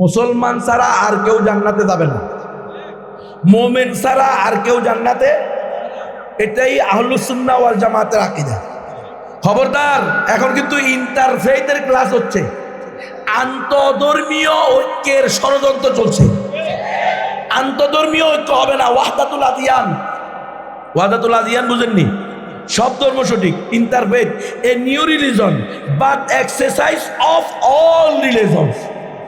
মুসলমান ছাড়া আর কেউ জান্নাতে যাবে না। মোমেন ছাড়া আর কেউ জান্নাতে এটাই আহলুসুন্না ওয়াল জামাতের আকিদা। খবরদার, এখন কিন্তু ইন্টারফেইথের ক্লাস হচ্ছে। আন্তধর্মীয় ঐক্যের ষড়যন্ত্র চলছে। আন্তধর্মীয় ঐক্য হবে না, ওয়াহদাতুল আদিয়ান। ওয়াহদাতুল আদিয়ান বুঝেননি? সব ধর্ম সঠিক interfaith a new religion but exercise of all religions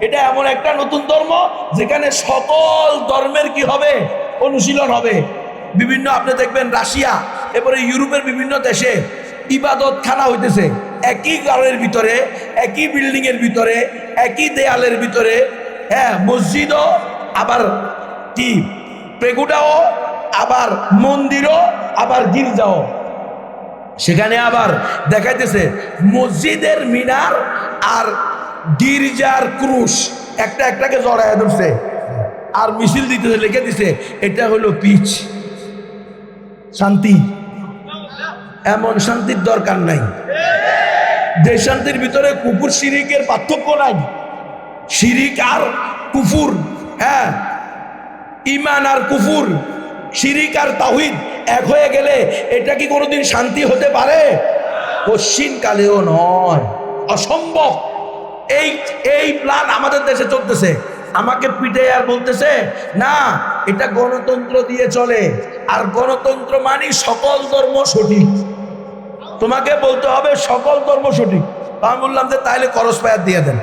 এটা এমন একটা নতুন ধর্ম যেখানে সকল ধর্মের কি হবে? অনুশীলন হবে। বিভিন্ন, আপনি দেখবেন রাশিয়া, এরপরে ইউরোপের বিভিন্ন দেশে ইবাদত খানা হইতেছে। একই ঘরের ভিতরে, একই বিল্ডিং এর ভিতরে, একই দেয়ালের ভিতরে। হ্যাঁ মসজিদও, আবার কি? পেগুটাও আবার মন্দিরও, আবার গির্জাও। সেখানে আবার দেখাইতেছে মসজিদের মিনার আর গির্জার ক্রুশ। একটা একটাকে জড়ায় ধরছে। আর মিছিল দিতেছে, লিখে দিছে, এটা হলো পিচ। শান্তি। এমন শান্তির দরকার নাই। যে শান্তির ভিতরে কুকুর, শিরিকের পার্থক্য নাই। শিরিক আর কুফুর হ্যাঁ? ইমান আর কুফুর, শিরিক আর তাহিদ এক হয়ে গেলে এটা কি কোনোদিন শান্তি হতে পারে? কশ্চিন কালেও নয়। অসম্ভব। এই এই প্ল্যান আমাদের দেশে চলতেছে। আমাকে পিঠে আর বলতেছে, না, এটা গণতন্ত্র দিয়ে চলে। আর গণতন্ত্র মানে সকল ধর্ম সঠিক। তোমাকে বলতে হবে সকল ধর্ম সঠিক। আমি বললাম যে, তাইলে করস পায়ার দিয়ে দেন।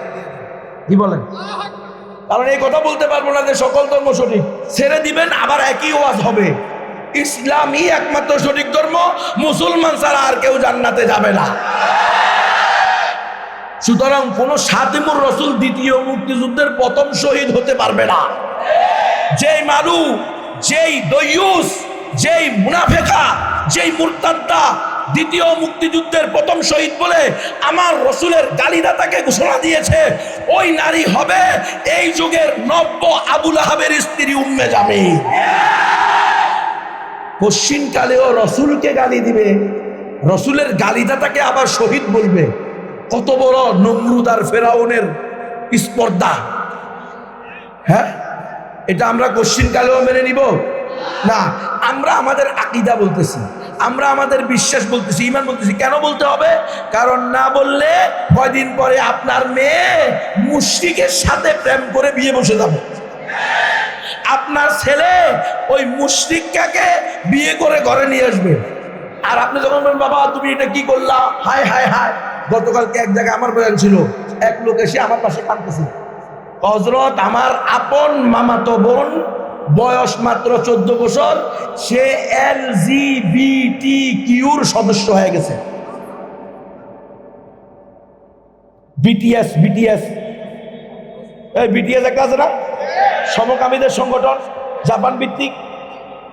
কি বলেন? কারণ এই কথা বলতে পারব না যে, সকল ধর্ম সঠিক। ছেড়ে দিবেন, আবার একই ওয়াজ হবে। ইসলামই একমাত্র সঠিক ধর্ম। মুসলমান ছাড়া আর কেউ জান্নাতে যাবে না। সুতরাং কোন সাতিমুর রসুল দ্বিতীয় মুক্তিযুদ্ধের প্রথম শহীদ হতে পারবে না। যেই মালু যেই দয়ুস, যেই মুনাফেকা, যেই মুরতাদ্দা দ্বিতীয় মুক্তিযুদ্ধের প্রথম শহীদ বলে আমার রসুলের গালিদাতাকে ঘোষণা দিয়েছে, ওই নারী হবে এই যুগের নব্য আবুল আহাবের স্ত্রী উম্মে জামি পশ্চিমকালেও রসুলকে গালি দিবে, রসুলের গালিদাতাকে আবার শহীদ বলবে। কত বড় নমরুদ আর ফেরাউনের স্পর্ধা। হ্যাঁ? এটা আমরা কালেও মেনে নিব? না, আমরা আমাদের আকিদা বলতেছি, আমরা আমাদের বিশ্বাস বলতেছি ইমান বলতেছি। কেন বলতে হবে? কারণ না বললে কয়দিন পরে আপনার মেয়ে মুশ্রিকের সাথে প্রেম করে বিয়ে বসে যাবে। আপনার ছেলে ওই মুশ্রিকাকে বিয়ে করে ঘরে নিয়ে আসবে। আর আপনি যখন বলেন বাবা, তুমি এটা কি করলা? হায় হায় হায়। গতকালকে এক জায়গায় আমার বয়ান ছিল, এক লোক এসে আমার পাশে কাঁদতেছে। হজরত আমার আপন মামাতো বোন, বয়স মাত্র চোদ্দ বছর, সে এল জি বিটি কিউর সদস্য হয়ে গেছে। বিটিএস বিটিএস এই বিটিএস একটা আছে না? সমকামীদের সংগঠন, জাপান ভিত্তিক,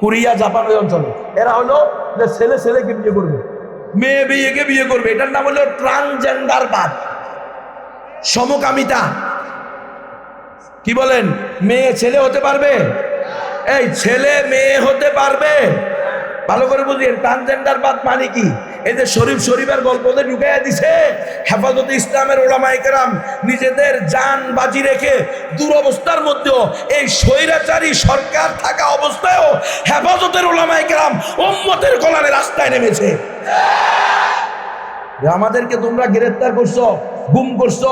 কোরিয়া, জাপান ওই অঞ্চলে। এরা হলো যে ছেলে ছেলেকে বিয়ে করবে। মেয়ে বিয়েকে বিয়ে করবে? এটার নাম হলো ট্রান্সজেন্ডার বাদ। সমকামিতা। কি বলেন? মেয়ে, ছেলে হতে পারবে? এই ছেলে, মেয়ে হতে পারবে। ভালো করে বুঝলেন ট্রান্সজেন্ডার বাদ মানে কি? এই যে শরীফ শরীফের গল্পতে ঢুকাইয়া দিছে, হেফাজত ইসলামের ওলামা একরাম নিজেদের যান বাজি রেখে দুরবস্থার মধ্যেও এই স্বৈরাচারী সরকার থাকা অবস্থায়ও হেফাজতের ওলামা একরাম উম্মতের কল্যাণে রাস্তায় নেমেছে। আমাদেরকে তোমরা গ্রেফতার করছ, গুম করছ,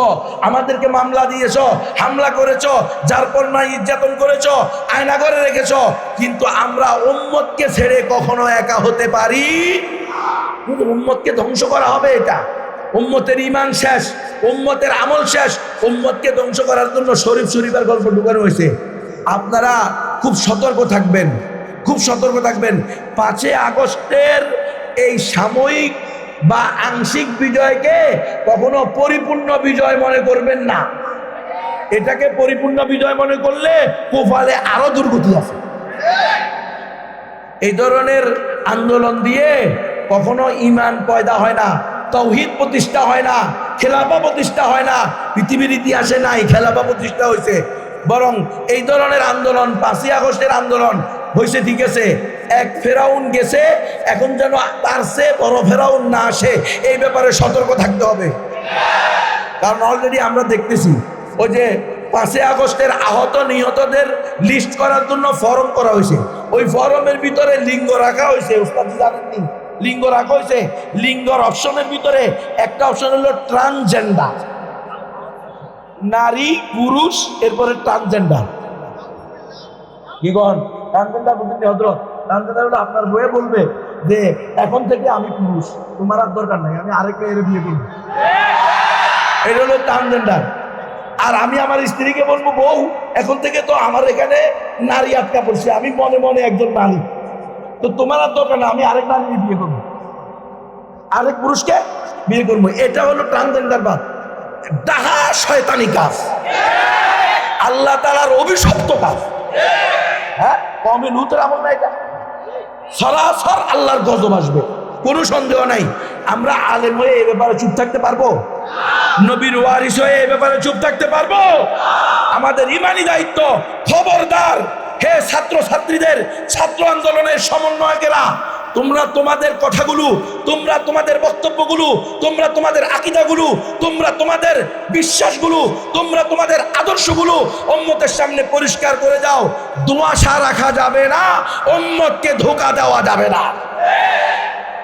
আমাদেরকে মামলা দিয়েছ, হামলা করেছ, যার পর না নির্যাতন করেছ, আয়না করে রেখেছ, কিন্তু আমরা উম্মতকে ছেড়ে কখনো একা হতে পারি কিন্তু উম্মতকে ধ্বংস করা হবে এটা। উম্মতের ইমান শেষ, উম্মতের আমল শেষ, উম্মতকে ধ্বংস করার জন্য শরীফ শরীফের গল্প ঢুকানো হয়েছে। আপনারা খুব সতর্ক থাকবেন, খুব সতর্ক থাকবেন। পাঁচই আগস্টের এই সাময়িক বা আংশিক বিজয়কে কখনো পরিপূর্ণ বিজয় মনে করবেন না। এটাকে পরিপূর্ণ বিজয় মনে করলে কোপালে আরও দুর্গতি আছে। এই ধরনের আন্দোলন দিয়ে কখনো ইমান পয়দা হয় না, তৌহিদ প্রতিষ্ঠা হয় না খেলাপা প্রতিষ্ঠা হয় না, পৃথিবীর ইতিহাসে নাই খেলাপা প্রতিষ্ঠা হয়েছে বরং এই ধরনের আন্দোলন, পাঁচই আগস্টের আন্দোলন হয়েছে ঠিক আছে। এক ফেরাউন গেছে, এখন যেন তার বড় ফেরাউন না আসে, এই ব্যাপারে সতর্ক থাকতে হবে। কারণ অলরেডি আমরা দেখতেছি, ওই যে পাঁচই আগস্টের আহত নিহতদের লিস্ট করার জন্য ফরম করা হয়েছে। ওই ফরমের ভিতরে লিঙ্গ রাখা হয়েছে ওস্তাদ জানেননি লিঙ্গ রাখা হয়েছে, লিঙ্গর অপশনের ভিতরে একটা অপশন হলো ট্রান্সজেন্ডার নারী, পুরুষ, এরপরে ট্রান্সজেন্ডার কি কন? ট্রান্সজেন্ডার বুঝলেন হজরত ট্রান্সজেন্ডার হলো আপনার বইয়ে বলবে যে, এখন থেকে আমি পুরুষ, তোমার আর দরকার নাই, আমি আরেক মেয়ের বিয়ে করব। এটা হলো ট্রান্সজেন্ডার আর আমি আমার স্ত্রীকে বলব, বউ, এখন থেকে তো আমার এখানে নারী আটকা পড়ছে, আমি মনে মনে একজন নারী তো তোমার আর দরকার না আমি আরেক নারী বিয়ে করব। আরেক পুরুষকে বিয়ে করব। এটা হলো ট্রান্সজেন্ডার বাদ। ডাহা শয়তানি কাজ। আল্লাহ তালার অভিশপ্ত কাজ। হ্যাঁ কমে লুতের আমল না এটা। সরাসর আল্লাহর গজব আসবে। কোনো সন্দেহ নাই। আমরা আলেম হয়ে এ ব্যাপারে চুপ থাকতে পারব? নবীর ওয়ারিস হয়ে এ ব্যাপারে চুপ থাকতে পারব? আমাদের ইমানি দায়িত্ব, খবরদার। হে ছাত্র ছাত্রীদের ছাত্র আন্দোলনের সমন্বয়কেরা তোমরা তোমাদের কথাগুলো, তোমরা তোমাদের বক্তব্যগুলো, তোমরা তোমাদের আকিদাগুলো, তোমরা তোমাদের বিশ্বাসগুলো, তোমরা তোমাদের আদর্শগুলো অম্মতের সামনে পরিষ্কার করে যাও দোয়াশা রাখা যাবে না অম্মতকে ধোকা দেওয়া যাবে না।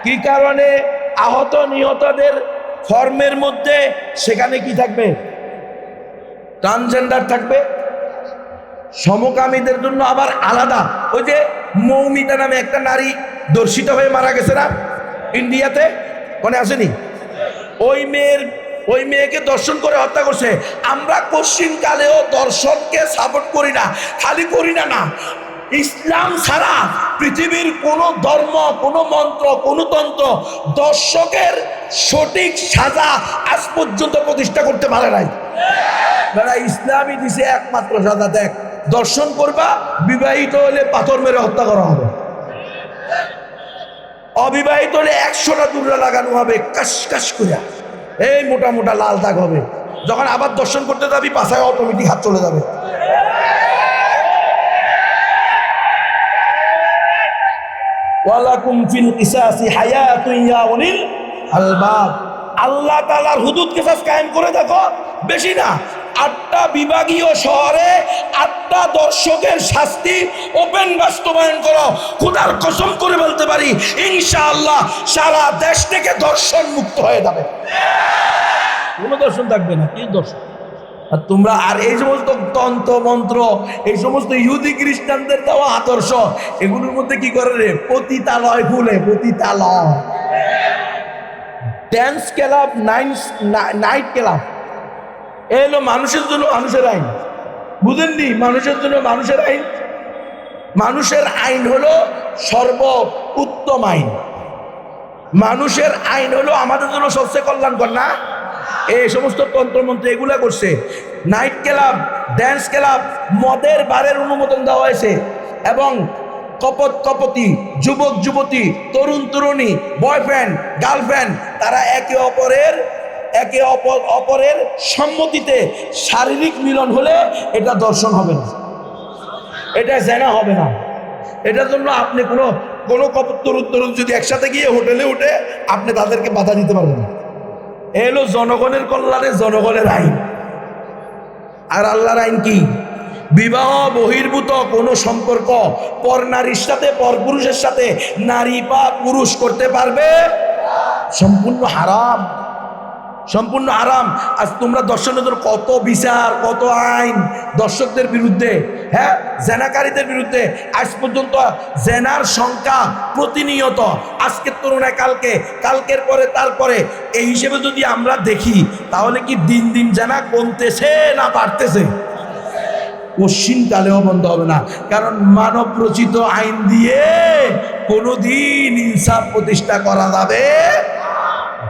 কি কারণে? আহত নিহতদের ফর্মের মধ্যে সেখানে কি থাকবে? ট্রান্সজেন্ডার থাকবে? সমকামীদের জন্য আবার আলাদা। ওই যে মৌমিতা নামে একটা নারী দর্শিত হয়ে মারা গেছে না? ইন্ডিয়াতে? মনে আসেনি? ওই মেয়ের, ওই মেয়েকে দর্শন করে হত্যা করছে। আমরা কশ্চিন কালেও দর্শনকে সাপোর্ট করি না, খালি করি না না। ইসলাম ছাড়া পৃথিবীর কোনো ধর্ম, কোনো মন্ত্র, কোনো তন্ত্র দর্শকের সঠিক সাজা আজ পর্যন্ত প্রতিষ্ঠা করতে পারে নাই। ইসলামই দিছে একমাত্র সাজা, দেখ। দর্শন করবা, বিবাহিত হলে পাথর মেরে হত্যা করা হবে। অবিবাহিত হলে একশোটা দূরে লাগানো হবে, কাশ কাশ করিয়া। এই মোটা মোটা লাল দাগ হবে। যখন আবার দর্শন করতে যাবি পাশায় অটোমেটিক হাত চলে যাবে। আল্লাহ তাআলার হুদুদ কিসাস কায়েম করে দেখো। বেশি না আটটা বিভাগীয় শহরে আটটা দর্শকের শাস্তি ওপেন বাস্তবায়ন করো। খুদার কসম করে বলতে পারি ইনশাআল্লাহ সারা দেশ থেকে দর্শন মুক্ত হয়ে যাবে। কোনো দর্শন থাকবে না কি দর্শন? আর তোমরা আর এই সমস্ত তন্ত্র মন্ত্র এই সমস্ত ইহুদি খ্রিস্টানদের দেওয়া আদর্শ এগুলোর মধ্যে কি করে রে? পতিতালয় খুলে পতিতালয়। Dance club nine night club. এ হলো মানুষের জন্য মানুষের আইন। বুঝেননি? মানুষের জন্য মানুষের আইন? মানুষের আইন হলো সর্ব উত্তম আইন। মানুষের আইন হলো আমাদের জন্য সবচেয়ে কল্যাণকর, না? এই সমস্ত তন্ত্রমন্ত্র এগুলা করছে। নাইট ক্লাব, ড্যান্স ক্লাব, মদের বারের অনুমোদন দেওয়া হয়েছে এবং কপত কপতি, যুবক যুবতী, তরুণ তরুণী, বয়ফ্রেন্ড, গার্লফ্রেন্ড, তারা একে অপরের একে অপর, অপরের সম্মতিতে শারীরিক মিলন হলে এটা দর্শন হবে না। এটা জেনা হবে না। এটার জন্য আপনি কোনো কোনো কপত তরুণ তরুণ যদি একসাথে গিয়ে হোটেলে উঠে, আপনি তাদেরকে বাধা দিতে পারবেন এ হলো জনগণের কল্যাণে জনগণের আইন। আর আল্লাহর আইন কি? বিবাহ, বহির্ভূত, কোনো সম্পর্ক পর নারীর সাথে, পর পুরুষের সাথে নারী বা পুরুষ করতে পারবে? সম্পূর্ণ হারাম। সম্পূর্ণ আরাম আজ তোমরা দর্শকদের কত বিচার, কত আইন দর্শকদের বিরুদ্ধে হ্যাঁ? জেনাকারীদের বিরুদ্ধে। আজ পর্যন্ত জেনার সংখ্যা প্রতিনিয়ত, আজকের তুলনায় কালকে, কালকের পরে, তারপরে, এই হিসেবে যদি আমরা দেখি, তাহলে কি দিন দিন জেনা কমতেছে না বাড়তেছে? কালেও বন্ধ হবে না। কারণ মানব রচিত আইন দিয়ে কোনোদিন ইনসাফ প্রতিষ্ঠা করা যাবে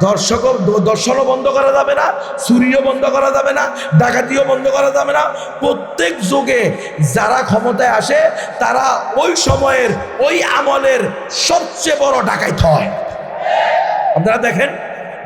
দর্শক দর্শনও বন্ধ করা যাবে না, চুরিও বন্ধ করা যাবে না, ডাকাতিও বন্ধ করা যাবে না। প্রত্যেক যুগে যারা ক্ষমতায় আসে, তারা ওই সময়ের, ওই আমলের সবচেয়ে বড় ডাকাইত হয়। আপনারা দেখেন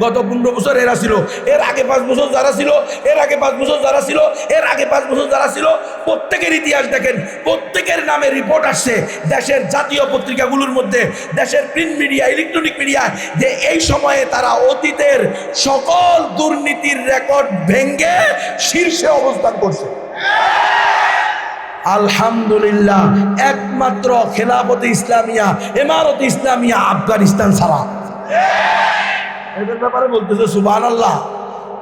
গত পনেরো বছর এরা ছিল। এর আগে পাঁচ বছর যারা ছিল, এর আগে পাঁচ বছর যারা ছিল, এর আগে পাঁচ বছর যারা ছিল, প্রত্যেকের ইতিহাস দেখেন, প্রত্যেকের নামে রিপোর্ট আসছে দেশের জাতীয় পত্রিকাগুলোর মধ্যে, দেশের প্রিন্ট মিডিয়া ইলেকট্রনিক মিডিয়া যে এই সময়ে তারা অতীতের সকল দুর্নীতির রেকর্ড ভেঙ্গে শীর্ষে অবস্থান করছে। আলহামদুলিল্লাহ, একমাত্র খেলাফত ইসলামিয়া এমারত ইসলামিয়া, আফগানিস্তান ছাড়া। এদের ব্যাপারে বলতেছে সুবান আল্লাহ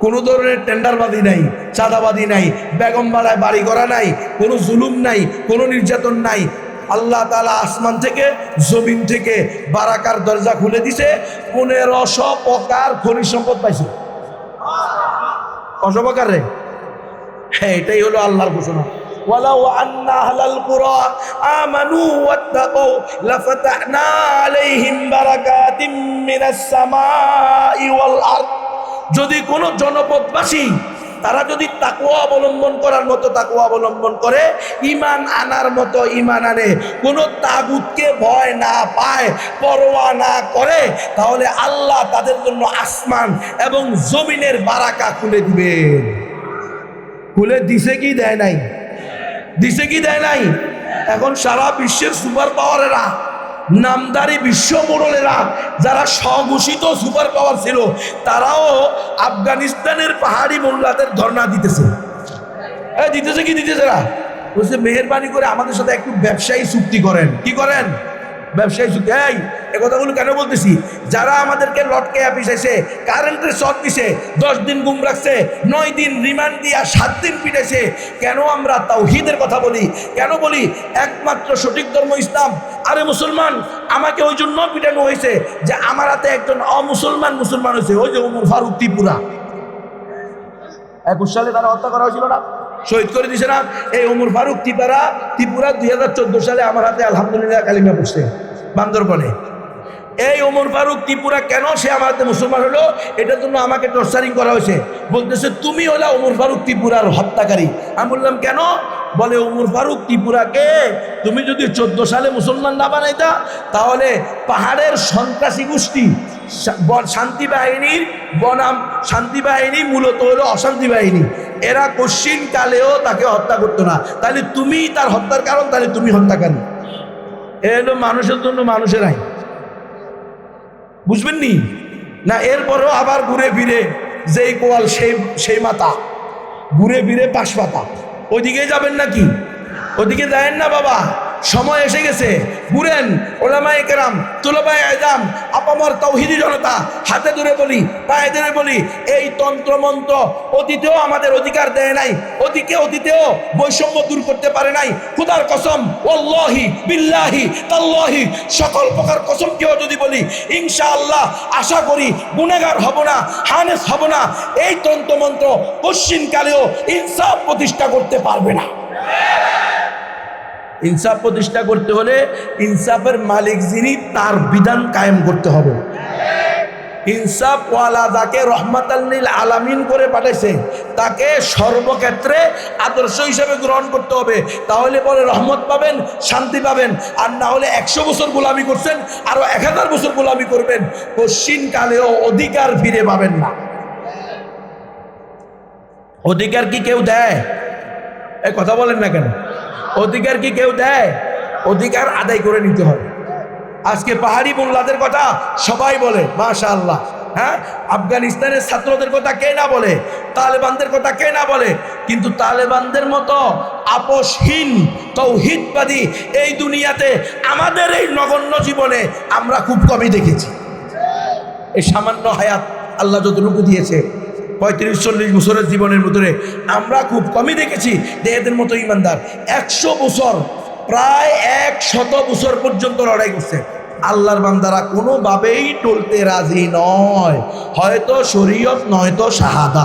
কোনো ধরনের টেন্ডারবাদী নাই, চাঁদাবাদী নাই বেগম বাড়ায় বাড়ি করা নাই, কোনো জুলুম নাই, কোনো নির্যাতন নাই। আল্লাহ তালা আসমান থেকে, জমিন থেকে বারাকার দরজা খুলে দিছে পনেরোশো প্রকার খনিজ সম্পদ পাইছে। প্রকার রে? হ্যাঁ এটাই হলো আল্লাহর ঘোষণা। ولو أن أهل القرى آمنوا واتقوا لفتحنا عليهم بركات من السماء والأرض যদি কোনো জনপদবাসী তারা যদি তাকুয়া অবলম্বন করার মতো তাকুয়া অবলম্বন করে ইমান আনার মতো ইমান আনে কোনো তাগুতকে ভয় না পায় পরোয়া না করে তাহলে আল্লাহ তাদের জন্য আসমান এবং জমিনের বারাকা খুলে দিবেন খুলে দিছে কি দেয় নাই দিছে কি দেয় নাই? এখন সারা বিশ্বের সুপার পাওয়ারেরা, নামদারি বিশ্ব মোড়লেরা, যারা স্বঘোষিত সুপার পাওয়ার ছিল, তারাও আফগানিস্তানের পাহাড়ি মোল্লাদের ধর্ণা দিতেছে। হ্যাঁ দিতেছে কি দিতেছে না? বলছে, মেহরবানি করে আমাদের সাথে একটু ব্যবসায়ী চুক্তি করেন। কি করেন? ব্যবসায়ী চুক্তি এই, এ কথাগুলো কেন বলতেছি? যারা আমাদেরকে লটকে পিছাইছে কারেন্টের শর্ট দিছে, দশ দিন গুম রাখছে, নয় দিন রিমান্ড দিয়া সাত দিন পিটাইছে, কেন আমরা তাওহিদের কথা বলি? কেন বলি একমাত্র সঠিক ধর্ম ইসলাম? আরে মুসলমান, আমাকে ওই জন্য পিটানো হয়েছে যে আমার হাতে একজন অমুসলমান মুসলমান হয়েছে, ওই যে ফারুক ত্রিপুরা। একুশ সালে তারা হত্যা করা হয়েছিল না? শহীদ করে দিছে না। এই ওমর ফারুক ত্রিপুরা ত্রিপুরা দুই হাজার চোদ্দ সালে আমার হাতে আলহামদুলিল্লাহ কালিমা পড়ছে বান্দরবনে। এই ওমর ফারুক, ত্রিপুরা কেন সে আমার মুসলমান হলো? এটার জন্য আমাকে টর্চারিং করা হয়েছে। বলতেছে, তুমি হলে ওমর ফারুক, ত্রিপুরার হত্যাকারী। আমি বললাম, কেন? বলে, ওমর ফারুক, ত্রিপুরাকে তুমি যদি চোদ্দ সালে মুসলমান না বানাইতা, তাহলে পাহাড়ের সন্ত্রাসী গোষ্ঠী শান্তি বাহিনীর বনাম, শান্তি বাহিনী মূলত হলো অশান্তি বাহিনী। এরা কশ্চিন কালেও তাকে হত্যা করতো না। তাহলে তুমি তার হত্যার কারণ, তাহলে তুমি হত্যাকারী। এ হলো মানুষের জন্য মানুষের আইন। বুঝবেন নি না এরপরেও আবার ঘুরে ফিরে যেই কোয়াল, সেই সেই মাতা ঘুরে ফিরে পাশ পাতা। ওদিকে যাবেন নাকি? ওদিকে যায়েন না বাবা। সময় এসে গেছে। ঘুরেন, ওলামায় কেরাম, তুলবায় আজাম, আপামর তৌহিদি জনতা, হাতে ধরে বলি, পায়ে ধরে বলি, এই তন্ত্রমন্ত্র অতীতেও আমাদের অধিকার দেয় নাই ওদিকে অতীতেও বৈষম্য দূর করতে পারে নাই। খুদার কসম ওল্লাহি বিল্লাহি তাল্লাহি, সকল প্রকার কসম কেউ যদি বলি, ইনশাআল্লাহ আশা করি গুণেগার হব না, হানেস হব না। এই তন্ত্রমন্ত্র পশ্চিমকালেও ইনসাফ প্রতিষ্ঠা করতে পারবে না। ইনসাফ প্রতিষ্ঠা করতে হলে ইনসাফের মালিক যিনি, তার বিধান কায়েম করতে হবে। ইনসাফ ওয়ালা যাকে রহমাতাল্লিল আলামিন করে পাঠাইছে, তাকে সর্বক্ষেত্রে আদর্শ হিসেবে গ্রহণ করতে হবে। তাহলে পরে রহমত পাবেন, শান্তি পাবেন। আর না হলে একশো বছর গোলামি করছেন, আরও এক হাজার বছর গোলামি করবেন। পশ্চিম কালেও অধিকার ফিরে পাবেন না। অধিকার কি কেউ দেয়? এ কথা বলেন না কেন? অধিকার কি কেউ দেয়? অধিকার আদায় করে নিতে হবে। আজকে পাহাড়ি মোল্লাদের কথা সবাই বলে মাশা আল্লাহ হ্যাঁ? আফগানিস্তানের ছাত্রদের কথা কে না বলে? তালেবানদের কথা কে না বলে? কিন্তু তালেবানদের মতো আপোষহীন, তৌহিদবাদী এই দুনিয়াতে আমাদের এই নগণ্য জীবনে আমরা খুব কমই দেখেছি। এই সামান্য হায়াত আল্লাহ যতটুকু দিয়েছে পঁয়ত্রিশ, চল্লিশ বছরের জীবনের ভিতরে আমরা খুব কমই দেখেছি যে এদের মতো ইমানদার। একশো বছর, প্রায় এক শত বছর পর্যন্ত লড়াই করছে। আল্লাহর বান্দারা কোনোভাবেই টলতে রাজি নয়। হয়তো শরীয়ত, নয়তো শাহাদা।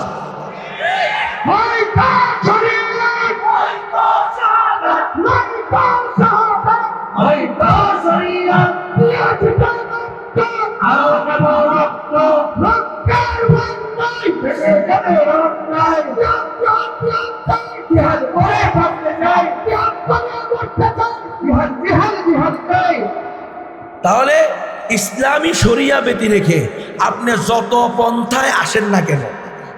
তাহলে ইসলামী শরিয়া ব্যতি রেখে আপনি যত পন্থায় আসেন না কেন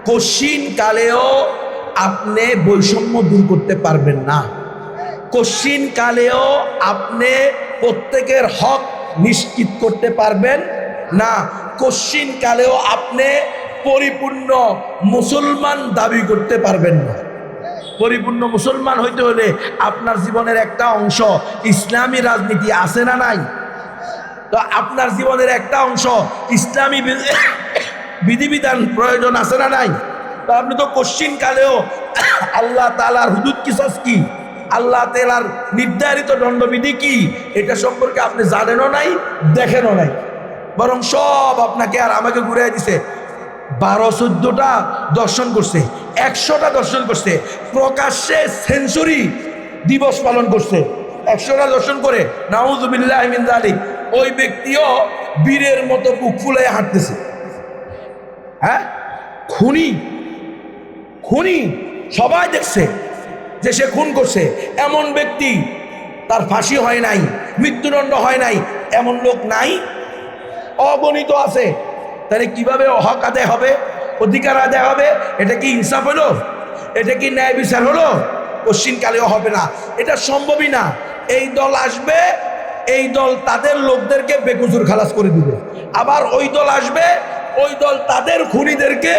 কশিন কালেও আপনি বৈষম্য দূর করতে পারবেন না। কশিন কালেও আপনি প্রত্যেকের হক নিশ্চিত করতে পারবেন? না কশিন কালেও আপনি পরিপূর্ণ মুসলমান দাবি করতে পারবেন না। পরিপূর্ণ মুসলমান হইতে হলে আপনার জীবনের একটা অংশ ইসলামী রাজনীতি আছে না নাই? তো আপনার জীবনের একটা অংশ ইসলামী বিধিবিধান প্রয়োজন আছে না নাই? তো আপনি তো কোশ্চিন কালেও আল্লাহ তালার হুদুদ কি সস কি? আল্লাহ তালার নির্ধারিত দণ্ডবিধি কি? এটা সম্পর্কে আপনি জানেনও নাই, দেখেনও নাই। বরং সব আপনাকে আর আমাকে ঘুরে দিছে। বারো চোদ্দটা দর্শন করছে, একশোটা দর্শন করছে, প্রকাশ্যে সেঞ্চুরি দিবস পালন করছে। একশোটা দর্শন করে নাউজুবিল্লাহ আলী ওই ব্যক্তিও বীরের মতো বুক ফুলে হাঁটতেছে। হ্যাঁ? খুনি খুনি সবাই দেখছে। যে সে খুন করছে, এমন ব্যক্তি তার ফাঁসি হয় নাই, মৃত্যুদণ্ড হয় নাই, এমন লোক নাই? অগণিত আছে। তাহলে কীভাবে হক আদায় হবে? অধিকার আদায় হবে? এটা কি ইনসাফ হলো? এটা কি ন্যায় বিচার হলো? কালেও হবে না। এটা সম্ভবই না। এই দল আসবে, এই দল তাদের লোকদেরকে বেকুচুর খালাস করে দিবে। আবার ওই দল আসবে ওই দল তাদের খুনিদেরকে,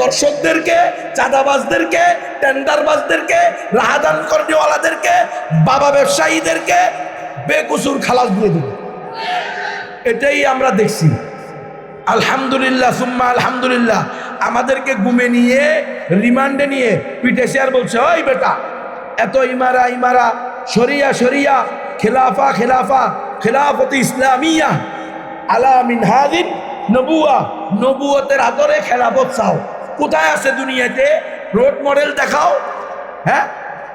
দর্শকদেরকে, চাঁদাবাজদেরকে, টেন্ডারবাজদেরকে, রাহাদান কর্মীওয়ালাদেরকে, বাবা ব্যবসায়ীদেরকে বেকুচুর খালাস দিয়ে দিবে। এটাই আমরা দেখছি। আলহামদুলিল্লাহ, সুম্মা আলহামদুলিল্লাহ। আমাদেরকে গুমে নিয়ে, রিমান্ডে নিয়ে পিটেছে আর বলছে, ওই বেটা, এত ইমারা ইমারা, শরিয়া শরিয়া, খেলাফা খেলাফা, খেলাফতি ইসলামিয়া, আলা মিনহাদিন নবুয়া, নবুয়তের আদরে খেলাফত চাও। কোথায় আছে দুনিয়াতে? রোড মডেল দেখাও। হ্যাঁ?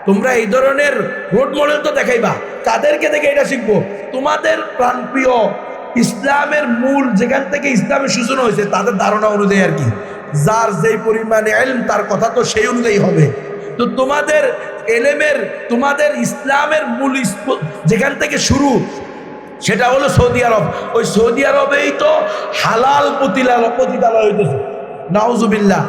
তোমরা এই ধরনের রোড মডেল তো দেখাইবা। তাদেরকে দেখে এটা শিখব। তোমাদের প্রাণপ্রিয় ইসলামের মূল, যেখান থেকে ইসলামের সূচনা হয়েছে, তাদের ধারণা অনুযায়ী আর কি। যার যেই পরিমাণে এলম, তার কথা তো সেই অনুযায়ী হবে। তো তোমাদের এলেমের, তোমাদের ইসলামের মূল যেখান থেকে শুরু সেটা হলো সৌদি আরব। ওই সৌদি আরবেই তো হালাল পতিতালয় হইতেছে। নাউজুবিল্লাহ।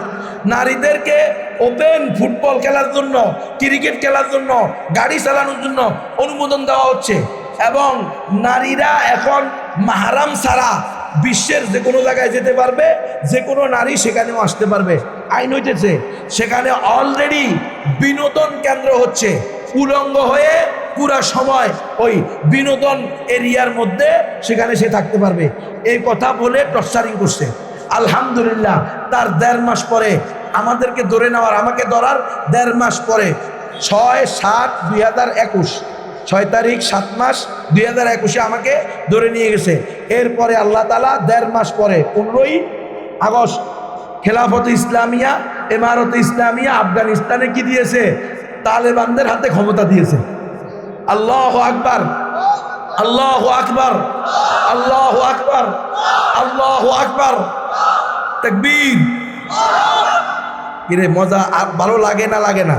নারীদেরকে ওপেন ফুটবল খেলার জন্য, ক্রিকেট খেলার জন্য, গাড়ি চালানোর জন্য অনুমোদন দেওয়া হচ্ছে। এবং নারীরা এখন মাহারাম ছাড়া বিশ্বের যে কোনো জায়গায় যেতে পারবে যে কোনো নারী সেখানেও আসতে পারবে। আইন হইতেছে। সেখানে অলরেডি বিনোদন কেন্দ্র হচ্ছে। উলঙ্গ হয়ে পুরা সময় ওই বিনোদন এরিয়ার মধ্যে সেখানে সে থাকতে পারবে। এই কথা বলে টর্চারিং করছে। আলহামদুলিল্লাহ, তার দেড় মাস পরে আমাদেরকে ধরে নেওয়ার, আমাকে ধরার দেড় মাস পরে, ছয় সাত দুই হাজার একুশ, ছয় তারিখ সাত মাস দুই হাজার একুশে আমাকে ধরে নিয়ে গেছে। এরপরে আল্লাহ তালা দেড় মাস পরে, পনেরোই আগস্ট, খেলাফত ইসলামিয়া, এমারত ইসলামিয়া, আফগানিস্তানে কি দিয়েছে? তালেবানদের হাতে ক্ষমতা দিয়েছে। আল্লাহ আকবার আল্লাহ আকবার আল্লাহ আকবার আল্লাহ আকবার। তকবীর। কিরে, মজা ভালো লাগে না লাগে না?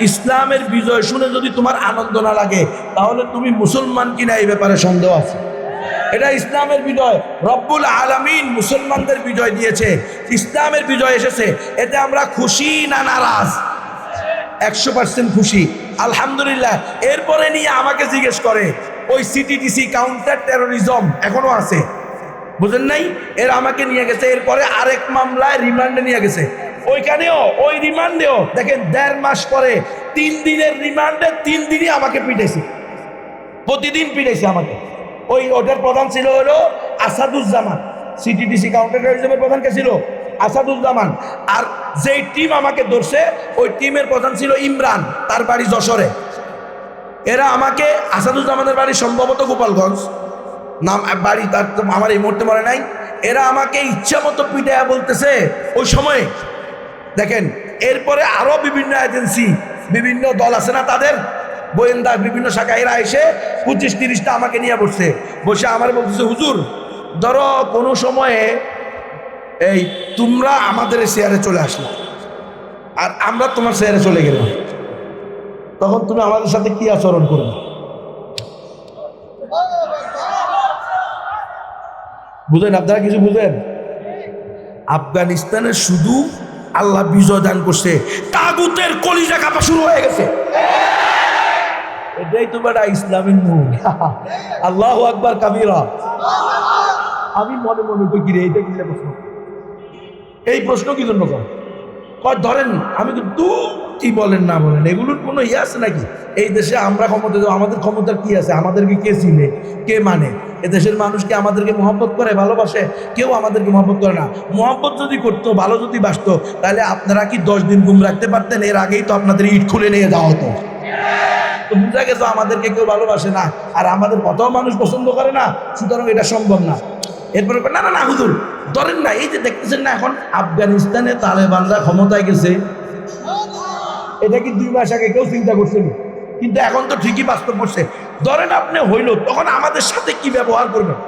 ইসলামের বিজয় শুনে যদি তোমার আনন্দ না লাগে, তাহলে তুমি মুসলমান কিনা এই ব্যাপারে সন্দেহ আছে? এটা ইসলামের বিজয়। রব্বুল আলামিন মুসলমানদের বিজয় দিয়েছে। ইসলামের বিজয় এসেছে। এতে আমরা খুশি না নারাজ? একশো পার্সেন্ট খুশি। আলহামদুলিল্লাহ, এরপরে নিয়ে আমাকে জিজ্ঞেস করে, ওই সিটিটিসি কাউন্টার টেরোরিজম এখনও আছে? বুঝেন নাই? এর আমাকে নিয়ে গেছে, এরপরে আরেক মামলায় রিমান্ডে নিয়ে গেছে। ওইখানেও, ওই রিমান্ডেও, দেখেন, দেড় মাস পরে, তিন দিনের রিমান্ডে তিন দিনই আমাকে পিটেছে প্রতিদিন পিটাইছে আমাকে। ওই ওটার প্রধান ছিল হলো আসাদুজ্জামান। সিটিডিসি কাউন্টার টেরোরিজমের প্রধান কে ছিল? আসাদুজ্জামান। আর যেই টিম আমাকে ধরছে, ওই টিমের প্রধান ছিল ইমরান, তার বাড়ি যশোরে। এরা আমাকে আসাদুজ্জামানের বাড়ি সম্ভবত গোপালগঞ্জ। নাম, বাড়ি তার আমার এই মুহূর্তে মনে নাই। এরা আমাকে ইচ্ছা মতো পিটাইয়া বলতেছে, ওই সময়ে, দেখেন, এরপরে আরও বিভিন্ন এজেন্সি বিভিন্ন দল আছে না তাদের? গোয়েন্দা, বিভিন্ন শাখা এরা এসে পঁচিশ তিরিশটা আমাকে নিয়ে বসছে। বসে আমার বলতেছে, হুজুর, ধরো কোনো সময়ে এই, তোমরা আমাদের শেয়ারে চলে আসলো। আর আমরা তোমার শেয়ারে চলে গেলাম। তখন তুমি আমাদের সাথে কি আচরণ করবে? বুঝেন, আপনারা কিছু বুঝেন? আফগানিস্তানে শুধু আল্লাহ বিজয় দান করছে। তাগুতের কলিজা কাপা শুরু হয়ে গেছে। এটাই তো বেটা ইসলামের মূল আল্লাহ আকবার, কাবিরা। আমি মনে মনে কিরে এইটা কিনলে প্রশ্ন? এই প্রশ্ন কি জন্য কর? ধরেন, আমি তো দু কি বলেন, না বলেন, এগুলোর কোনো ইয়ে আছে নাকি? এই দেশে আমরা ক্ষমতা আমাদের ক্ষমতার কি আছে? আমাদেরকে কে চিনে, কে মানে? এ দেশের মানুষকে আমাদেরকে মহব্বত করে, ভালোবাসে? কেউ আমাদেরকে মহব্বত করে না। মহব্বত যদি করতো, ভালো যদি বাসতো, তাহলে আপনারা কি দশ দিন ঘুম রাখতে পারতেন? এর আগেই তো আপনাদের ইট খুলে নিয়ে যাওয়া হতো। তো বুঝা গেছে, আমাদেরকে কেউ ভালোবাসে না। আর আমাদের কথাও মানুষ পছন্দ করে না, সুতরাং এটা সম্ভব না। এরপরে না না না, হুজুর, ধরেন না, এই যে দেখতেছেন না এখন আফগানিস্তানে তালেবানরা ক্ষমতায় গেছে। এটা কি দুই মাস আগে কেউ চিন্তা করছেন কিন্তু এখন তো ঠিকই বাস্তব করছে। ধরেন আপনি হইল, তখন আমাদের সাথে কি ব্যবহার করবেন?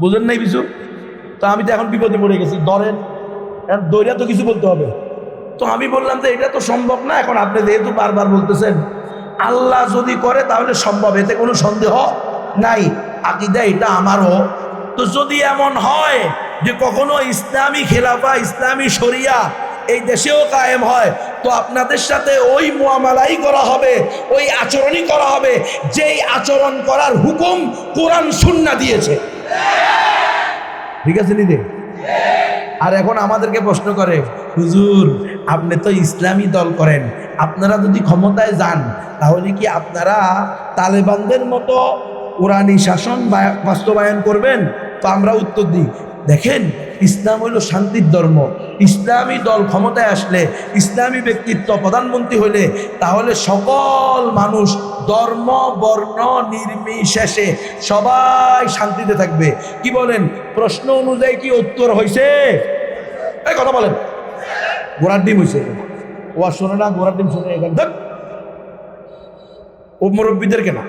বুঝেন নাই কিছু? তো আমি তো এখন বিপদে পড়ে গেছি, ধরেন, এখন দৈরা তো কিছু বলতে হবে। তো আমি বললাম যে, এটা তো সম্ভব না, এখন আপনি যেহেতু বারবার বলতেছেন, আল্লাহ যদি করে তাহলে সম্ভব, এতে কোনো সন্দেহ নাই। আকিদা এটা আমারও। তো যদি এমন হয় যে কখনো ইসলামী খেলাফা, ইসলামী শরিয়া এই দেশেও কায়েম হয়, তো আপনাদের সাথে ওই মোয়ামালাই করা হবে, ওই আচরণই করা হবে, যেই আচরণ করার হুকুম কোরআন সুন্না দিয়েছে। ঠিক আছে নিদে আর এখন আমাদেরকে প্রশ্ন করে, হুজুর, আপনি তো ইসলামী দল করেন, আপনারা যদি ক্ষমতায় যান, তাহলে কি আপনারা তালেবানদের মতো কোরআনী শাসন বাস্তবায়ন করবেন? তো আমরা উত্তর দিই। দেখেন, ইসলাম হইল শান্তির ধর্ম। ইসলামী দল ক্ষমতায় আসলে, ইসলামী ব্যক্তিত্ব প্রধানমন্ত্রী হলে তাহলে সকল মানুষ ধর্ম, বর্ণ, নির্বিশেষে সবাই শান্তিতে থাকবে। কি বলেন? প্রশ্ন অনুযায়ী কি উত্তর হয়েছে এই কথা বলেন। গোড়ার ডিম হয়েছে ও আর শোনে না গোড়ার ডিম শোনে ও মুরব্বীদের কেনা?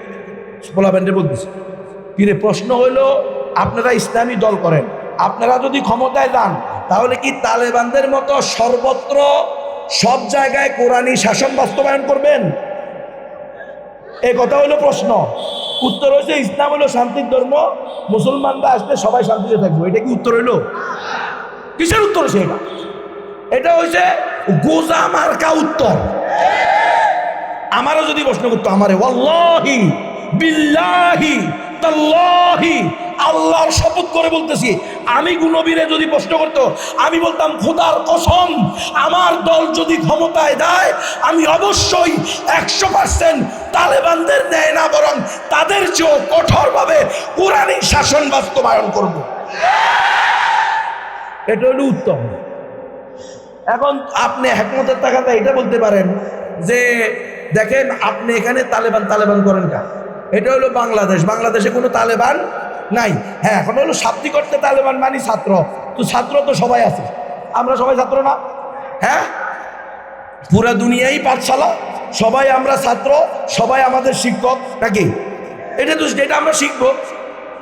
পোলা ব্যান্ডে বলতেছে। কিরে, প্রশ্ন হইল, আপনারা ইসলামী দল করেন, আপনারা যদি ক্ষমতায় যান, তাহলে কি তালেবানদের মতো সর্বত্র সব জায়গায় কোরআনী শাসন বাস্তবায়ন করবেন? এই কথা হলো প্রশ্ন। উত্তর হয়েছে ইসলাম হলো শান্তির ধর্ম, মুসলমানরা আসলে সবাই শান্তিতে থাকব। এটা কি উত্তর হইল? কিসের উত্তর হচ্ছে এটা? এটা হচ্ছে গোজা মার্কা উত্তর। আমারও যদি প্রশ্ন করতো, আমারে, ওয়াল্লাহি! বিল্লাহি তাল্লাহি। আল্লাহর শপথ করে বলতেছি, আমি গুনবীরে যদি প্রশ্ন করতো, আমি বলতাম, খোদার কসম, আমার দল যদি ক্ষমতায় দেয় আমি অবশ্যই একশো পার্সেন্ট তালেবানদের দেয় না, বরং তাদের চেয়েও কঠোরভাবে কোরআনী শাসন বাস্তবায়ন করব। এটা হলো উত্তম। এখন আপনি একমতের টাকাতে এটা বলতে পারেন যে, দেখেন, আপনি এখানে তালেবান তালেবান করেন কা এটা হলো বাংলাদেশ। বাংলাদেশে কোনো তালেবান নাই। হ্যাঁ এখন হলো শাব্দি করতে তালেবান মানি ছাত্র। তো ছাত্র তো সবাই আছে। আমরা সবাই ছাত্র না? হ্যাঁ? পুরা দুনিয়াই পাঠশালা। সবাই আমরা ছাত্র, সবাই আমাদের শিক্ষক, নাকি? এটা তো যেটা আমরা শিখব।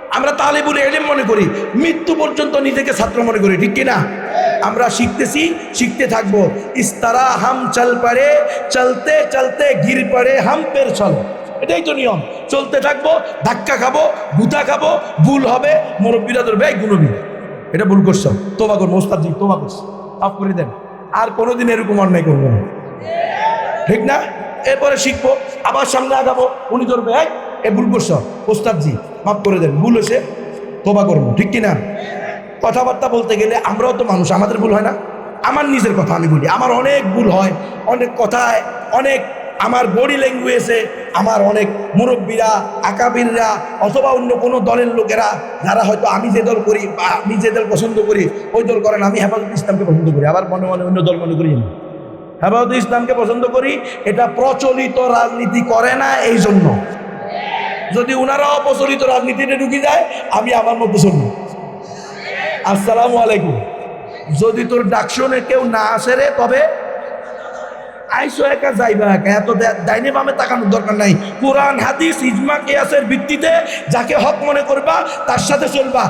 আমরা তালে বলে এলেম মনে করি। মৃত্যু পর্যন্ত নিজেকে ছাত্র মনে করি, ঠিক কিনা? আমরা শিখতেছি, শিখতে থাকব। ইস্তারা হাম চল পারে, চলতে চলতে গির পড়ে হাম পের চল। এটাই তো নিয়ম। চলতে থাকব, ধাক্কা খাব, গুতা খাব, ভুল হবে, মুরব্বীরা ধরবে, এই গুণবী। এটা ভুল করছ। তোবা করব, ওস্তাদজি, তোবা করছ। মাফ করে দেন। আর কোনোদিন এরকম অন্যায় করব না। ঠিক না? এরপরে শিখব, আবার সামনে আগাবো, উনি ধরবে, এই, এ ভুল করছ। ওস্তাদজি, মাফ করে দেন, ভুল হয়েছে, তোবা করব। ঠিক কিনা? কথাবার্তা বলতে গেলে আমরাও তো মানুষ, আমাদের ভুল হয় না। আমার নিজের কথা আমি বলি। আমার অনেক ভুল হয়, অনেক কথায়, অনেক আমার বডি ল্যাঙ্গুয়েজে আমার অনেক মুরব্বীরা, আকাবিররা অথবা অন্য কোনো দলের লোকেরা, যারা হয়তো আমি যে দল করি বা আমি যে দল পছন্দ করি, ওই দল করেন, আমি হেফাজত ইসলামকে পছন্দ করি। আবার মনে মনে অন্য দল মনে করি। হেফাজত ইসলামকে পছন্দ করি, এটা প্রচলিত রাজনীতি করে না এই জন্য যদি ওনারাও প্রচলিত রাজনীতিতে ঢুকে যায়, আমি আমার মতো শুনব। আসসালামু আলাইকুম। যদি তোর ডাকশনে কেউ না আসে রে তবে আইসো একা যাইবা একা। এত ডাইনে বামে তাকানোর দরকার নাই। কোরআন, হাদিস, ইজমা, কেয়াসের ভিত্তিতে যাকে হক মনে করবা, তার সাথে চলবা।